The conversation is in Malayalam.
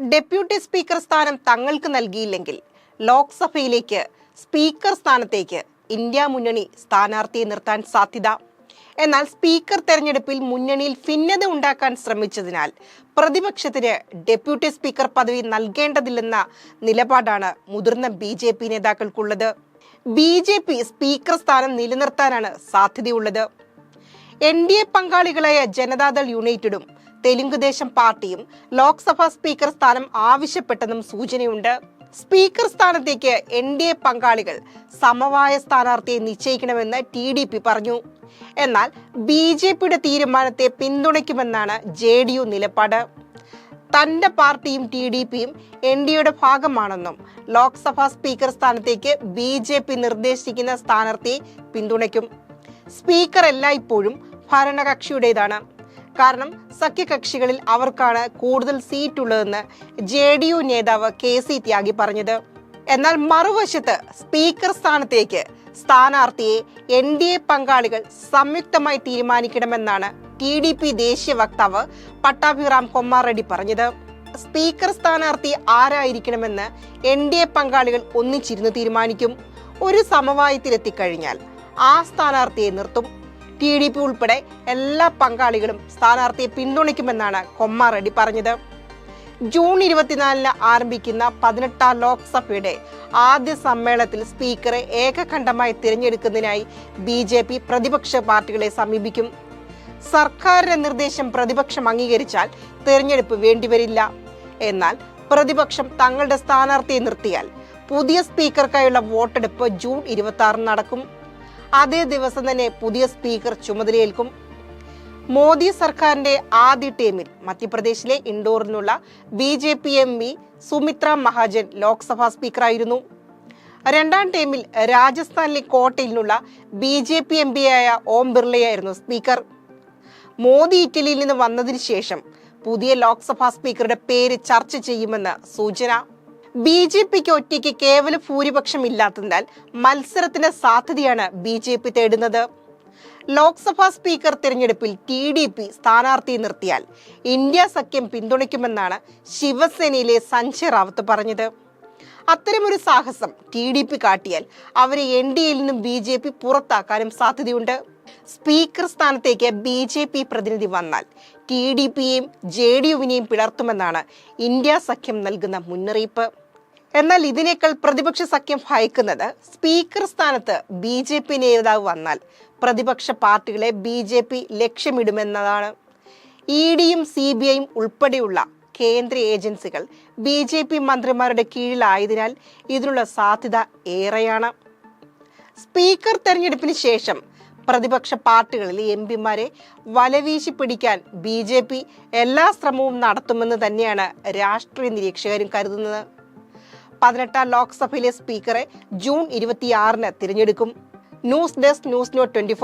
ഡെപ്യൂട്ടി സ്പീക്കർ സ്ഥാനം തങ്ങൾക്ക് നൽകിയില്ലെങ്കിൽ ലോക്സഭയിലേക്ക് സ്പീക്കർ സ്ഥാനത്തേക്ക് ഇന്ത്യ മുന്നണി സ്ഥാനാർത്ഥിയെ നിർത്താൻ സാധ്യത. എന്നാൽ സ്പീക്കർ തെരഞ്ഞെടുപ്പിൽ മുന്നണിയിൽ ഭിന്നത ഉണ്ടാക്കാൻ ശ്രമിച്ചതിനാൽ പ്രതിപക്ഷത്തിന് ഡെപ്യൂട്ടി സ്പീക്കർ പദവി നൽകേണ്ടതില്ലെന്ന നിലപാടാണ് മുതിർന്ന ബി ജെ പി നേതാക്കൾക്കുള്ളത്. ബി ജെ പി സ്പീക്കർ സ്ഥാനം നിലനിർത്താനാണ് സാധ്യതയുള്ളത്. എൻ ഡി എ പങ്കാളികളായ ജനതാദൾ യുണൈറ്റഡും തെലുങ്കുദേശം പാർട്ടിയും ലോക്സഭാ സ്പീക്കർ സ്ഥാനം ആവശ്യപ്പെട്ടെന്നും സൂചനയുണ്ട്. സ്പീക്കർ സ്ഥാനത്തേക്ക് എൻ ഡി എ പങ്കാളികൾ സമവായ സ്ഥാനാർത്ഥിയെ നിശ്ചയിക്കണമെന്ന് ടി ഡി പി പറഞ്ഞു. എന്നാൽ ബി ജെ പിയുടെ തീരുമാനത്തെ പിന്തുണയ്ക്കുമെന്നാണ് ജെ ഡി യു നിലപാട്. തന്റെ പാർട്ടിയും ടി ഡി പിയും എൻ ഡി എയുടെ ഭാഗമാണെന്നും ലോക്സഭാ സ്പീക്കർ സ്ഥാനത്തേക്ക് ബി ജെ പി നിർദ്ദേശിക്കുന്ന സ്ഥാനാർത്ഥിയെ പിന്തുണയ്ക്കും. സ്പീക്കർ എല്ലായ്പ്പോഴും ഭരണകക്ഷിയുടേതാണ്. കാരണം സഖ്യകക്ഷികളിൽ അവർക്കാണ് കൂടുതൽ സീറ്റ് ഉള്ളതെന്ന് ജെ ഡി യു നേതാവ് കെ സി ത്യാഗി പറഞ്ഞത്. എന്നാൽ മറുവശത്ത് സ്പീക്കർ സ്ഥാനത്തേക്ക് സ്ഥാനാർത്ഥിയെ എൻ ഡി എ പങ്കാളികൾ സംയുക്തമായി തീരുമാനിക്കണമെന്നാണ് ടി ഡി പി ദേശീയ വക്താവ് പട്ടാഭിറാം കൊമ്മാറെഡ്ഡി പറഞ്ഞത്. സ്പീക്കർ സ്ഥാനാർത്ഥി ആരായിരിക്കണമെന്ന് എൻ ഡി എ പങ്കാളികൾ ഒന്നിച്ചിരുന്ന് തീരുമാനിക്കും. ഒരു സമവായത്തിലെത്തിക്കഴിഞ്ഞാൽ ആ സ്ഥാനാർത്ഥിയെ നിർത്തും. ടി ഡി പി ഉൾപ്പെടെ എല്ലാ പങ്കാളികളും സ്ഥാനാർത്ഥിയെ പിന്തുണയ്ക്കുമെന്നാണ് കൊമ്മാറെഡ്ഡി പറഞ്ഞത്. ജൂൺ ഇരുപത്തിനാലിന് ആരംഭിക്കുന്ന പതിനെട്ടാം ലോക്സഭയുടെ ആദ്യ സമ്മേളനത്തിൽ സ്പീക്കറെ ഏകകണ്ഠമായി തിരഞ്ഞെടുക്കുന്നതിനായി ബി ജെ പി പ്രതിപക്ഷ പാർട്ടികളെ സമീപിക്കും. സർക്കാരിന്റെ നിർദ്ദേശം പ്രതിപക്ഷം അംഗീകരിച്ചാൽ തിരഞ്ഞെടുപ്പ് വേണ്ടിവരില്ല. എന്നാൽ പ്രതിപക്ഷം തങ്ങളുടെ സ്ഥാനാർത്ഥിയെ നിർത്തിയാൽ പുതിയ സ്പീക്കർക്കായുള്ള വോട്ടെടുപ്പ് ജൂൺ ഇരുപത്തി നടക്കും. അതേ ദിവസം തന്നെ പുതിയ സ്പീക്കർ ചുമതലയേൽക്കും. മോദി സർക്കാരിന്റെ ആദ്യ ടീമിൽ മധ്യപ്രദേശിലെ ഇൻഡോറിനുള്ള B J P M P Sumitra Mahajan Lok Sabha സ്പീക്കറായിരുന്നു. രണ്ടാം ടീമിൽ രാജസ്ഥാനിലെ കോട്ടയിലുള്ള ബി ജെ പി എം പിയായ ഓം ബിർളയായിരുന്നു സ്പീക്കർ. മോദി ഇറ്റലിയിൽ നിന്ന് വന്നതിന് ശേഷം പുതിയ ലോക്സഭാ സ്പീക്കറുടെ പേര് ചർച്ച ചെയ്യുമെന്ന് സൂചന. ബി ജെ പിക്ക് ഒറ്റയ്ക്ക് കേവല ഭൂരിപക്ഷം ഇല്ലാത്തതിനാൽ മത്സരത്തിന്റെ സാധ്യതയാണ് ബി ജെ പി തേടുന്നത്. ലോക്സഭാ സ്പീക്കർ തിരഞ്ഞെടുപ്പിൽ ടി ഡി പി സ്ഥാനാർത്ഥിയെ നിർത്തിയാൽ ഇന്ത്യ സഖ്യം പിന്തുണയ്ക്കുമെന്നാണ് ശിവസേനയിലെ സഞ്ജയ് റാവത്ത് പറഞ്ഞത്. അത്തരമൊരു സാഹസം ടി ഡി പി കാട്ടിയാൽ അവരെ എൻ ഡി എയിൽ നിന്നും ബി ജെ പി പുറത്താക്കാനും സാധ്യതയുണ്ട്. സ്പീക്കർ സ്ഥാനത്തേക്ക് ബി ജെ പി പ്രതിനിധി വന്നാൽ ടി ഡി പിയെയും ജെ ഡി യുവിനെയും പിളർത്തുമെന്നാണ് ഇന്ത്യ സഖ്യം നൽകുന്ന മുന്നറിയിപ്പ്. എന്നാൽ ഇതിനേക്കാൾ പ്രതിപക്ഷ സഖ്യം ഭയക്കുന്നത് സ്പീക്കർ സ്ഥാനത്ത് ബി ജെ പി നേതാവ് വന്നാൽ പ്രതിപക്ഷ പാർട്ടികളെ ബി ജെ പി ലക്ഷ്യമിടുമെന്നതാണ്. ഇ ഡിയും സി ബി ഐയും ഉൾപ്പെടെയുള്ള കേന്ദ്ര ഏജൻസികൾ ബി ജെ പി മന്ത്രിമാരുടെ കീഴിലായതിനാൽ ഇതിനുള്ള സാധ്യത ഏറെയാണ്. സ്പീക്കർ തെരഞ്ഞെടുപ്പിന് ശേഷം പ്രതിപക്ഷ പാർട്ടികളിലെ എം പിമാരെ വലവീശി പിടിക്കാൻ ബി ജെ പി എല്ലാ ശ്രമവും നടത്തുമെന്ന് തന്നെയാണ് രാഷ്ട്രീയ നിരീക്ഷകരും കരുതുന്നത്. പതിനെട്ടാം ലോക്സഭയിലെ സ്പീക്കറെ ജൂൺ ഇരുപത്തിയാറിന് തിരഞ്ഞെടുക്കും. News desk news note twenty